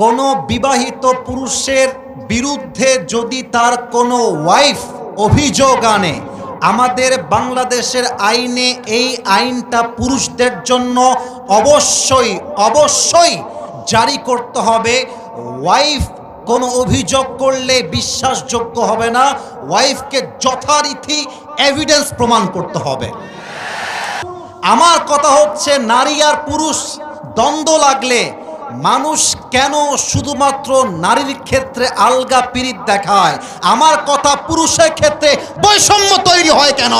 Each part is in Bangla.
কোনো বিবাহিত পুরুষের বিরুদ্ধে যদি তার কোনো ওয়াইফ অভিযোগ আনে, আমাদের বাংলাদেশের আইনে এই আইনটা পুরুষদের জন্য অবশ্যই অবশ্যই জারি করতে হবে। ওয়াইফ কোনো অভিযোগ করলে বিশ্বাসযোগ্য হবে না। ওয়াইফকে যথারীতি এভিডেন্স প্রমাণ করতে হবে। আমার কথা হচ্ছে, নারী আর পুরুষ দ্বন্দ্ব লাগলে মানুষ কেন শুধুমাত্র নারীর ক্ষেত্রে আলগা পিরিত দেখায়? আমার কথা পুরুষের ক্ষেত্রে বৈষম্য তৈরি হয় কেন?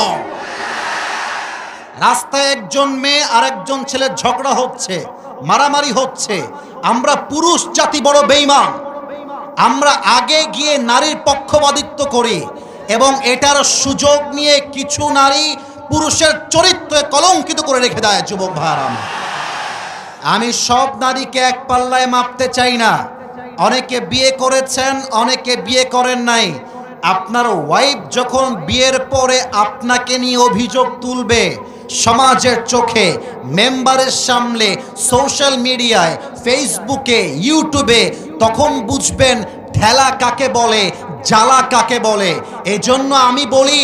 রাস্তায় একজন মেয়ে আর একজন ছেলের ঝগড়া হচ্ছে, মারামারি হচ্ছে। আমরা পুরুষ জাতি বড় বেইমান আমরা আগে গিয়ে নারীর পক্ষপাতিত্ব করি এবং এটার সুযোগ নিয়ে কিছু নারী পুরুষের চরিত্রে কলঙ্কিত করে রেখে দেয়, যুবক ভাইয়ারা আমার। আমি সব নারীকে এক পাল্লায় মাপতে চাই না। অনেকে বিয়ে করেছেন, অনেকে বিয়ে করেন নাই। আপনার ওয়াইফ যখন বিয়ের পরে আপনাকে নিয়ে অভিযোগ তুলবে, সমাজের চোখে, মেম্বারের সামনে সোশ্যাল মিডিয়ায় ফেসবুকে ইউটিউবে তখন বুঝবেন ঠেলা কাকে বলে, জ্বালা কাকে বলে। এজন্য আমি বলি,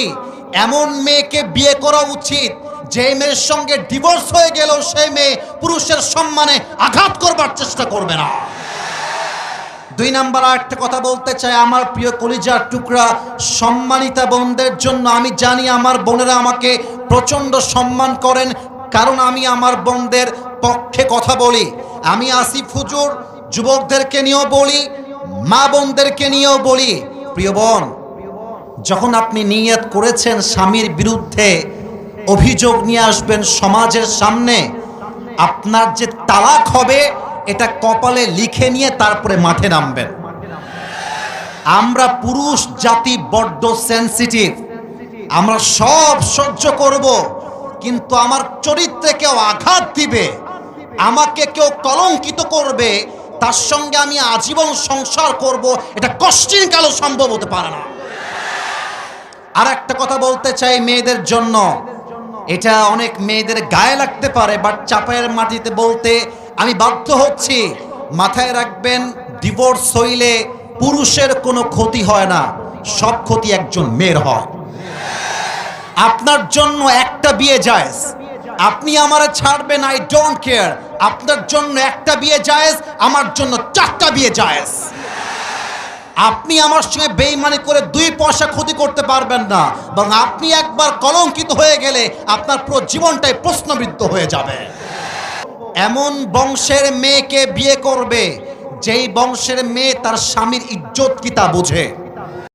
এমন মেয়েকে বিয়ে করা উচিত। যে মেয়ের সঙ্গে ডিভোর্স হয়ে গেল সেই মেয়ে পুরুষের সম্মানে আঘাত করবার চেষ্টা করবে না। দুই নাম্বার আরেকটা কথা বলতে চাই, আমার প্রিয় কলিজার টুকরা, সম্মানিতা বোনদের জন্য আমি জানি আমার বোনেরা আমাকে প্রচণ্ড সম্মান করেন, কারণ আমি আমার বোনদের পক্ষে কথা বলি। আমি আসিফ হুজুর, যুবকদেরকে নিয়েও বলি, মা বোনদেরকে নিয়েও বলি। প্রিয় বোন, যখন আপনি নিয়ত করেছেন স্বামীর বিরুদ্ধে অভিযোগ নিয়ে আসবেন সমাজের সামনে। আপনার যে তালাক হবে, এটা কপালে লিখে নিয়ে তারপরে মাঠে নামবেন। আমরা পুরুষ, জাতি বড্ড সেন্সিটিভ আমরা সব সহ্য করব, কিন্তু আমার চরিত্রে কেউ আঘাত দিবে, আমাকে কেউ কলঙ্কিত করবে, তার সঙ্গে আমি আজীবন সংসার করব, এটা কষ্টিন কালো সম্ভব হতে পারে না। আর একটা কথা বলতে চাই মেয়েদের জন্য। এটা অনেক মেয়েদের গায়ে লাগতে পারে বাট চাপায়ের মাটিতে বলতে আমি বাধ্য হচ্ছি। মাথায় রাখবেন ডিভোর্স হইলে পুরুষের কোনো ক্ষতি হয় না, সব ক্ষতি একজন মেয়ের হয়। আপনার জন্য একটা বিয়ে জায়েজ। আপনি আমারে ছাড়বেন আই ডোন্ট কেয়ার আপনার জন্য একটা বিয়ে জায়েজ, আমার জন্য চারটা বিয়ে জায়েজ। আপনি আমার সঙ্গে বেইমানি করে দুই পয়সা ক্ষতি করতে পারবেন না, বরং আপনি একবার কলঙ্কিত হয়ে গেলে আপনার পুরো জীবনটাই প্রশ্নবিদ্ধ হয়ে যাবে। এমন বংশের মেয়েকে বিয়ে করবে, যেই বংশের মেয়ে তার স্বামীর ইজ্জত কিতা বোঝে?